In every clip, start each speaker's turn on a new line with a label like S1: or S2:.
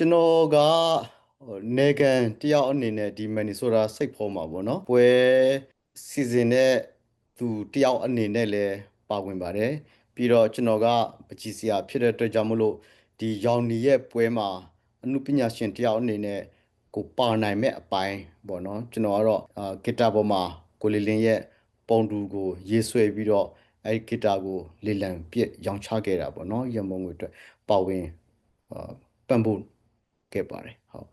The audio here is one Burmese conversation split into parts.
S1: ကျွန်တော်ကဟိုနေကန်တယောက်အနေနဲ့ဒီမန်နီဆိုတာစိတ်ဖော်မှာပေါ့နော်ပွဲစီစဉ်တဲ့သူတယောက်အနေနဲ့လည်းပါဝင်ပါတယ်ပြီးတော့ကျွန်တော်ကပကြီးစရာဖြစ်တဲ့အတွက်ကြောင့်မလို့ဒီရောင်နီရဲ့ပွဲမှာအမှုပညာရှင်တယောက်အနေနဲ့ကိုပါနိုင်မဲ့အပိုင်းပေါ့နော်ကျွန်တော်ကတော့အာဂီတာပေါ်မှာကိုလီလင်းရဲ့ပုံတူကိုရေးဆွဲပြီးတော့အဲဒီဂီတာကိုလေလံပြစ်ရောင်းချခဲ့တာပေါ့နော်ရမုံငွေအတွက်ပါဝင်အာပံ့ပိုး ခဲ့ပါတယ်ဟုတ်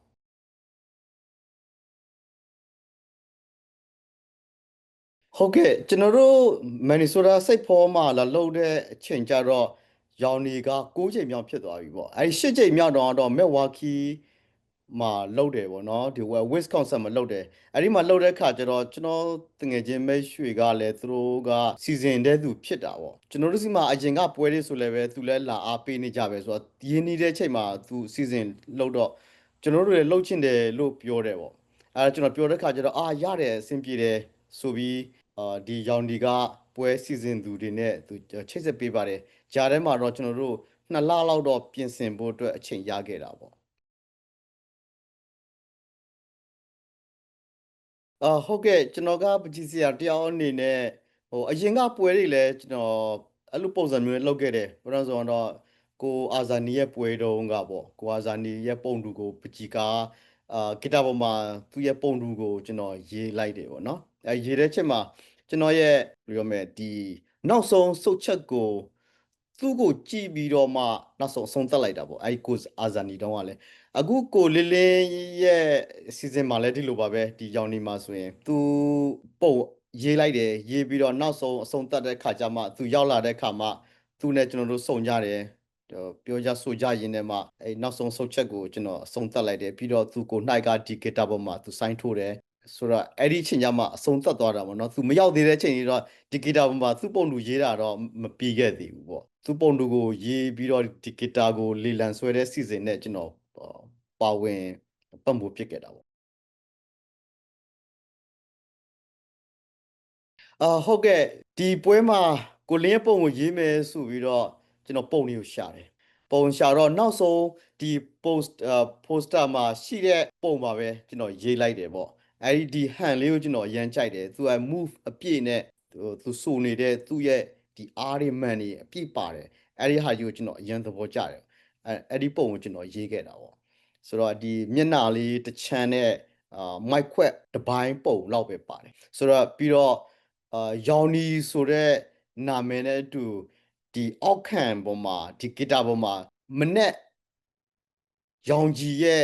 S1: ဟုတ်ကဲ့ကျွန်တော်တို့မန်နီဆိုတာစိတ်ဖောမှာလာလှုပ်တဲ့အချိန်ကြတော့ရောင်နေက6ချိန်မြောက်ဖြစ်သွားပြီပေါ့အဲဒီ8ချိန်မြောက်တော့တော့မက်ဝါကီ မှာလှုပ်တယ်ပေါ့နော်ဒီဝက်ဝစ်ကွန်ဆတ်မှာလှုပ်တယ်အဲဒီမှာလှုပ်တဲ့အခါကျတော့ကျွန်တော်တငယ်ချင်းမဲရွှေကလည်းသူတို့ကစီစဉ်တဲ့သူဖြစ်တာပေါ့ကျွန်တော်တို့စီမှာအရင်ကပွဲလေးဆိုလည်းပဲသူလည်းလာအားပေးနေကြပဲဆိုတော့ရင်းနေတဲ့ချိန်မှာသူစီစဉ်လှုပ်တော့ကျွန်တော်တို့လည်းလှုပ်ချင်တယ်လို့ပြောတယ်ပေါ့အဲကျွန်တော်ပြောတဲ့အခါကျတော့အာရတယ်အဆင်ပြေတယ်ဆိုပြီးအာဒီရောင်ဒီကပွဲစီစဉ်သူတွေနဲ့သူချိတ်ဆက်ပေးပါတယ်ဂျားထဲမှာတော့ကျွန်တော်တို့နှစ်လလောက်တော့ပြင်ဆင်ဖို့အတွက်အချိန်ရခဲ့တာပေါ့ အာဟုတ်ကဲ့ကျွန်တော်ကပကြီးစရာတယောက်အနေနဲ့ဟိုအရင်ကပွဲတွေလည်းကျွန်တော်အဲ့လိုပုံစံမျိုးလုပ်ခဲ့တယ်ဘယ်တော့ဆိုတော့ကိုအာဇာနီရဲ့ပွဲတုန်းကပေါ့ကိုအာဇာနီရဲ့ပုံတူကိုပကြီးကအာဂီတာပေါ်မှာသူ့ရဲ့ပုံတူကိုကျွန်တော်ရေးလိုက်တယ်ပေါ့နော်အဲရေးတဲ့ချက်မှာကျွန်တော်ရဲ့ဘယ်လိုပြောမလဲဒီနောက်ဆုံးစုတ်ချက်ကိုသူ့ကိုကြည့်ပြီးတော့မှနောက်ဆုံးအဆုံးသတ်လိုက်တာပေါ့အဲဒီကိုအာဇာနီတုံးကလည်း အခုကိုလင်းလင်းရဲ့စီစဉ်မှာလည်းဒီလိုပါပဲဒီရောင်နေမှာဆိုရင် သူပုံရေးလိုက်တယ်ရေးပြီးတော့နောက်ဆုံးအဆုံးသတ်တဲ့ခါကျမှသူရောက်လာတဲ့ခါမှသူနဲ့ကျွန်တော်တို့စုံကြတယ်ပြောကြဆိုကြရင်းနဲ့မှအဲနောက်ဆုံးဆုတ်ချက်ကိုကျွန်တော်အဆုံးသတ်လိုက်တယ်ပြီးတော့သူကိုနှိုက်ကဒီဂီတာပေါ်မှာသူစိုင်းထိုးတယ်ဆိုတော့အဲ့ဒီအချိန်ကျမှအဆုံးသတ်သွားတာပေါ့နော်သူမရောက်သေးတဲ့အချိန်ကြီးတော့ဒီဂီတာပေါ်မှာသူ့ပုံတူရေးတာတော့မပြီးခဲ့သေးဘူးပေါ့သူ့ပုံတူကိုရေးပြီးတော့ဒီဂီတာကိုလေလံဆွဲတဲ့စီစဉ်နဲ့ကျွန်တော် ပါဝင်ပတ်မှုဖြစ်ခဲ့တာပေါ့အာဟုတ်ကဲ့ဒီပွဲမှာကိုလင်းရဲ့ပုံကိုရေးမယ်ဆိုပြီးတော့ကျွန်တော်ပုံလေးကိုရှာတယ်ပုံရှာတော့နောက်ဆုံးဒီ post poster မှာရှိတဲ့ပုံပါပဲကျွန်တော်ရေးလိုက်တယ်ပေါ့အဲ့ဒီဒီဟန်လေးကိုကျွန်တော်အရန်ကြိုက်တယ်သူက move အပြည့်နဲ့သူဆိုနေတဲ့သူ့ရဲ့ဒီ R တွေမှန်နေအပြည့်ပါတယ်အဲ့ဒီဟာကြီးကိုကျွန်တော်အရန်သဘောကျတယ်အဲ့အဲ့ဒီပုံကိုကျွန်တော်ရေးခဲ့တာပေါ့ ဆိုတော့ဒီမျက်နှာလေးတစ်ချမ်းနဲ့အာမိုက်ခွက်တစ်ပိုင်းပုံလောက်ပဲပါတယ်ဆိုတော့ပြီးတော့အာယောင်နီဆိုတဲ့နာမည်နဲ့အတူဒီအောက်ခံပေါ်မှာဒီဂီတာပေါ်မှာမနဲ့ရောင်ကြီးရဲ့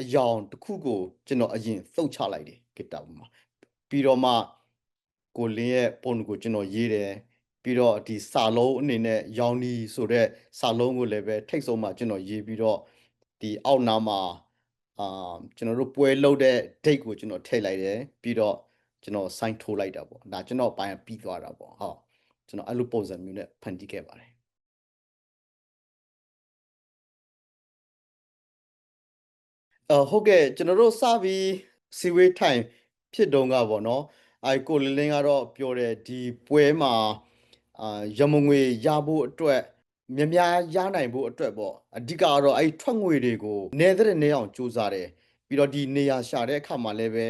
S1: အယောင်တစ်ခုကိုကျွန်တော်အရင်သုတ်ချလိုက်တယ်ဂီတာပေါ်မှာပြီးတော့မှကိုလင်းရဲ့ပုံကိုကျွန်တော်ရေးတယ်ပြီးတော့ဒီစာလုံးအနေနဲ့ရောင်နီဆိုတဲ့စာလုံးကိုလည်းပဲထိတ်ဆုံးမှာကျွန်တော်ရေးပြီးတော့ ဒီအောက်နားမှာအာကျွန်တော်တို့ပွဲလုပ်တဲ့ date ကိုကျွန်တော်ထည့်လိုက်တယ်ပြီးတော့ကျွန်တော် sign ထိုးလိုက်တာပေါ့ဒါကျွန်တော်ပိုင်းပြီးသွားတာပေါ့ဟုတ်ကျွန်တော်အဲ့လိုပုံစံမျိုးနဲ့ဖန်တီးခဲ့ပါတယ်အဟုတ်ကဲ့ကျွန်တော်တို့စပြီးစီဝေးထိုင်ဖြစ်တုန်းကပေါ့နော်အဲကိုလင်းလင်းကတော့ပြောတယ်ဒီပွဲမှာအာရမငွေရဖို့အတွက် မြများရနိုင်ဖို့အတွက်ပေါ့အဓိကကတော့အဲထွက်ငွေတွေကိုနေတဲ့နေအောင်စူးစမ်းတယ်ပြီးတော့ဒီနေရာရှာတဲ့အခါမှာလည်းပဲ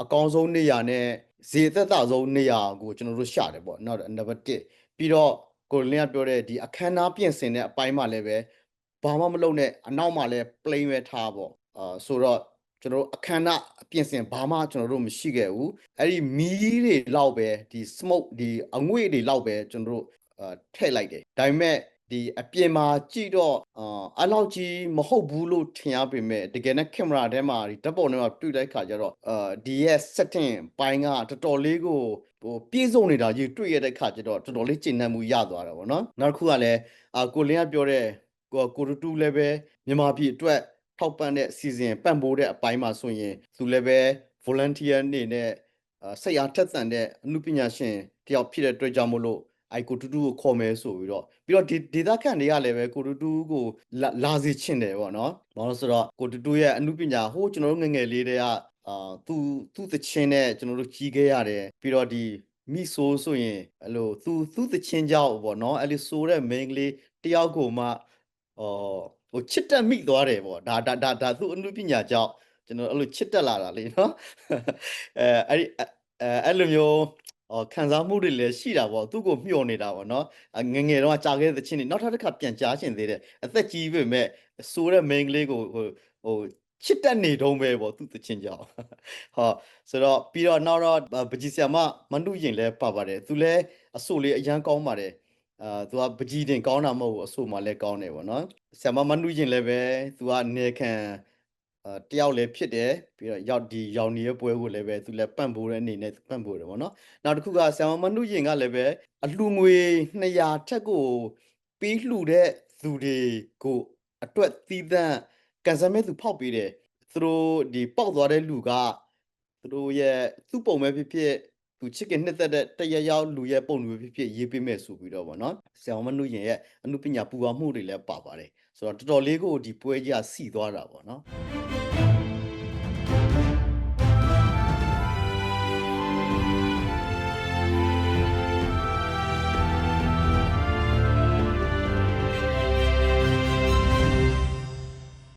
S1: အကောင်းဆုံးနေရာနဲ့ဈေးသက်သာဆုံးနေရာကိုကျွန်တော်တို့ရှာတယ်ပေါ့နောက်နံပါတ်1ပြီးတော့ကိုလင်းကပြောတဲ့ဒီအခမ်းအနားပြင်ဆင်တဲ့အပိုင်းမှာလည်းပဲဘာမှမလုပ်နဲ့အနောက်မှာလည်း plain ပဲထားပေါ့အာဆိုတော့ကျွန်တော်တို့အခမ်းအနားအပြင်ဆင်ဘာမှကျွန်တော်တို့မရှိခဲ့ဘူးအဲ့ဒီမီးတွေလောက်ပဲဒီ smoke ဒီအငွေ့တွေလောက်ပဲကျွန်တော်တို့အာထည့်လိုက်တယ်ဒါပေမဲ့ ဒီအပြင်မှာကြည့်တော့အာအဲ့လောက်ကြီးမဟုတ်ဘူးလို့ထင်ရပေမဲ့တကယ်နဲ့ကင်မရာထဲမှာဒီဓာတ်ပုံထဲမှာတွေ့တဲ့ခါကျတော့အာဒီရဲ့ setting ပိုင်းကတော်တော်လေးကိုဟိုပြည့်စုံနေတာကြီးတွေ့ရတဲ့ခါကျတော့တော်တော်လေးကျဉ်းနှံမှုရသွားတာပေါ့နော်နောက်တစ်ခုကလည်းအာကိုလင်းကပြောတဲ့ကိုကိုတူလည်းပဲမြန်မာပြည်အတွက်ထောက်ပံ့တဲ့စီစဉ်ပံ့ပိုးတဲ့အပိုင်းမှာဆိုရင်သူလည်းပဲ volunteer အနေနဲ့စိတ်အားထက်သန်တဲ့အမှုပညာရှင်တယောက်ဖြစ်တဲ့အတွက်ကြောင့်မို့လို့ အိုက်ကိုတူတူကိုခေါ်မယ်ဆိုပြီးတော့ပြီးတော့ဒီဒေတာခန့်တွေကလည်းပဲကိုတူတူကိုလာစီချင်တယ်ပေါ့နော်။ဘာလို့ဆိုတော့ကိုတူတူရဲ့အမှုပညာဟိုးကျွန်တော်တို့ငငယ်လေးတွေကအာသူသူ့သချင်းနဲ့ကျွန်တော်တို့ကြီးခဲ့ရတယ်ပြီးတော့ဒီမိဆိုးဆိုရင်အဲ့လိုသူသူ့သချင်းကြောက်ပေါ့နော်အဲ့လိုဆိုတဲ့ main ကလေးတယောက်ကိုမှအော်ဟိုချစ်တက်မိသွားတယ်ပေါ့ဒါဒါဒါဒါသူအမှုပညာကြောင့်ကျွန်တော်အဲ့လိုချစ်တက်လာတာလေနော်အဲအဲ့ဒီအဲအဲ့လိုမျိုး ဟောခံစားမှုတွေလည်းရှိတာပေါ့သူ့ကိုမျှော်နေတာပေါ့နော်အငယ်ငယ်တော့ကြာခဲ့တဲ့ချင်းတွေနောက်ထပ်တစ်ခါပြန်ကြားချင်သေးတယ်အသက်ကြီးပြီမဲ့ဆိုးတဲ့ main ကလေးကိုဟိုဟိုချစ်တက်နေတုံးပဲပေါ့သူ့တချင်းကြောင့်ဟောဆိုတော့ပြီးတော့နောက်တော့ပကြီးဆရာမမနုရင်လည်းပါပါတယ်သူလည်းအဆိုလေးအရန်ကောင်းပါတယ်အာသူကပကြီးတင်ကောင်းတာမဟုတ်ဘူးအဆိုမှလည်းကောင်းတယ်ပေါ့နော်ဆရာမမနုရင်လည်းပဲသူကနေခံ အာတယောက်လည်းဖြစ်တယ်ပြီးတော့ရောက်ဒီရောင်နေတဲ့ပွဲကိုလည်းပဲသူလည်းပန့်ပိုးတဲ့အနေနဲ့ပန့်ပိုးတယ်ပေါ့နော်နောက်တစ်ခုကဆရာမမနုရင်ကလည်းပဲအလှငွေ200ထက်ကိုပေးလှူတဲ့သူတွေကိုအတွက်သီးသန့်ကန်ဆယ်မဲ့သူဖောက်ပေးတယ်သူတို့ဒီပေါက်သွားတဲ့လူကသူတို့ရဲ့သူ့ပုံပဲဖြစ်ဖြစ်သူချစ်ခင်နှစ်သက်တဲ့တရရောက်လူရဲ့ပုံလူပဲဖြစ်ဖြစ်ရေးပေးမယ်ဆိုပြီးတော့ဗောနော်ဆရာမနုရင်ရဲ့အမှုပညာပူပါမှုတွေလည်းပါပါတယ် ဆိုတော့တော်တော်လေးကိုဒီပွဲကြီးကစီသွားတာဗောနော်